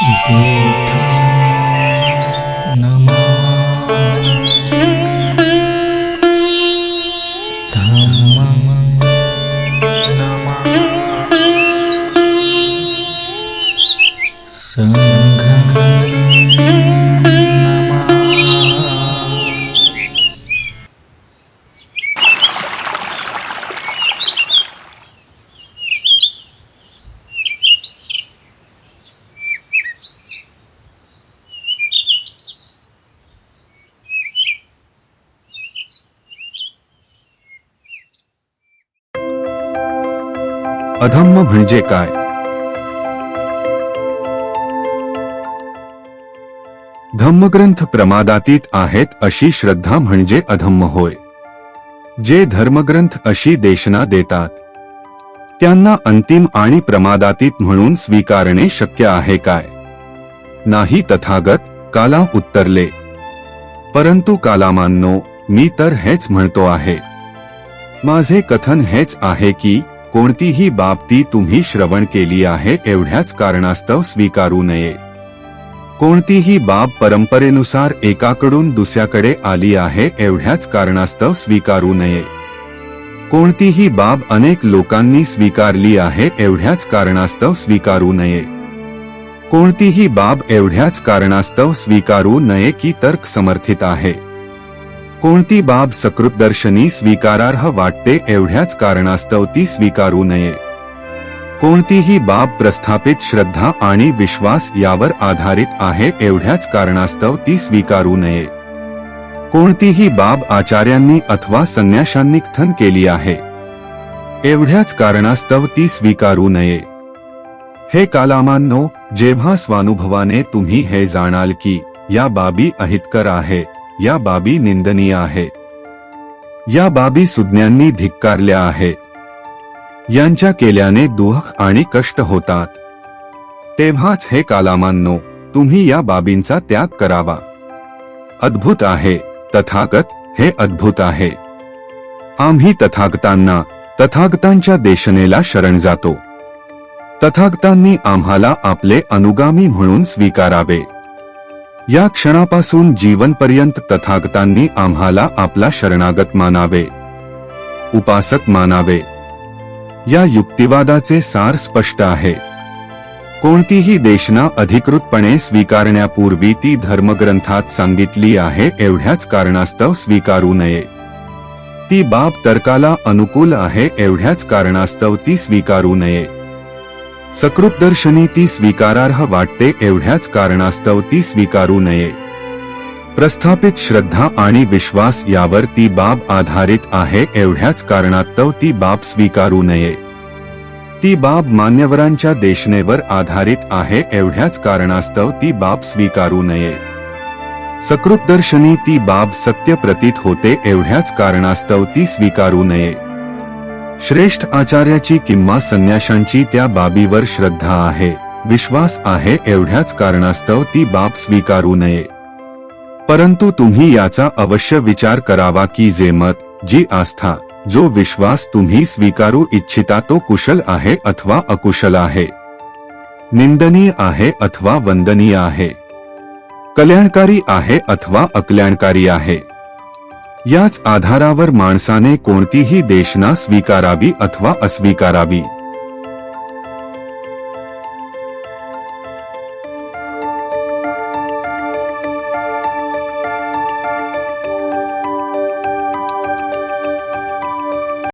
你懂吗？懂吗？懂吗？谁能看看？अधम्म म्हणजे काय? धम्मग्रंथ प्रमादातीत आहेत अशी श्रद्धा म्हणजे अधम्म होय. जे धर्मग्रंथ अशी देशना देतात त्यांना अंतिम आणि प्रमादातीत म्हणून स्वीकारणे शक्य आहे काय? नाही तथागत काला उत्तरले. परंतु कालामांनो मी तर हेच म्हणतो आहे. माझे कथन हेच आहे की कोणतीही बाबती तुम्ही श्रवण केली आहे एवढ्याच कारणास्तव स्वीकारू नये. कोणतीही बाब परंपरेनुसार एकाकडून दुसऱ्याकडे आली आहे एवढ्याच कारणास्तव स्वीकारू नये. कोणतीही बाब अनेक लोकांनी स्वीकारली आहे एवढ्याच कारणास्तव स्वीकारू नये. कोणतीही बाब एवढ्याच कारणास्तव स्वीकारू नये की तर्क समर्थित आहे. कोणती बाब सकृतदर्शनी स्वीकारार्ह वाटते एवढ्याच कारणास्तव ती स्वीकारू नये. कोणतीही बाब प्रस्थापित श्रद्धा आणि विश्वास यावर आधारित आहे एवढ्याच कारणास्तव ती स्वीकारू नये. कोणतीही बाब आचार्यांनी अथवा संन्याशांनी कथन केली आहे. एवढ्याच कारणास्तव ती स्वीकारू नये. हे कालामांनो जेव्हा स्वानुभवाने तुम्ही हे जाणाल की या बाबी अहितकर आहे. या बाबी निंदनीय आहेत या बाबी सुज्ञांनी धिक्कारल्या आहेत यांच्या केल्याने दुःख आणि कष्ट होतात. तेव्हाच हे कालामांनो तुम्ही या बाबींचा त्याग करावा. अद्भुत आहे तथागत हे अद्भुत आहे. आम्ही तथागतांना तथागतांच्या देशनेला शरण जातो. तथागतांनी आम्हाला आपले अनुगामी म्हणून स्वीकारावे. या क्षणापासून जीवनपर्यंत तथागतांनी आम्हाला आपला शरणागत मानावे. उपासक मानावे. या युक्तिवादाचे सार स्पष्ट आहे. कोणतीही देशना अधिकृतपणे स्वीकारण्यापूर्वी ती धर्मग्रंथात सांगितली आहे एवढ्याच कारणास्तव स्वीकारू नये. ती बाब तर्काला अनुकूल आहे एवढ्याच कारणास्तव ती स्वीकारू नये. सकृतदर्शनी ती स्वीकारार्ह वाटते एवढ्याच कारणास्तव ती स्वीकारू नये. प्रस्थापित श्रद्धा आणि विश्वास यावर ती बाब आधारित आहे एवढ्याच कारणास्तव ती बाब स्वीकारू नये. ती बाब मान्यवरांच्या देशनेवर आधारित आहे एवढ्याच कारणास्तव ती बाब स्वीकारू नये. सकृतदर्शनी ती बाब सत्य प्रतीत होते एवढ्याच कारणास्तव ती स्वीकारू नये. श्रेष्ठ आचार्याची किंवा संन्याशांची त्या बाबीवर श्रद्धा आहे. विश्वास आहे एवढ्याच कारणास्तव ती बाब स्वीकारू नये. परंतु तुम्ही याचा अवश्य विचार करावा की जे मत जी आस्था जो विश्वास तुम्ही स्वीकारू इच्छिता तो कुशल आहे अथवा अकुशल आहे. निंदनीय आहे अथवा वंदनीय आहे. कल्याणकारी आहे अथवा अकल्याणकारी आहे. याच आधारावर माणसाने कोणतीही देशना स्वीकारावी अथवा अस्वीकारावी.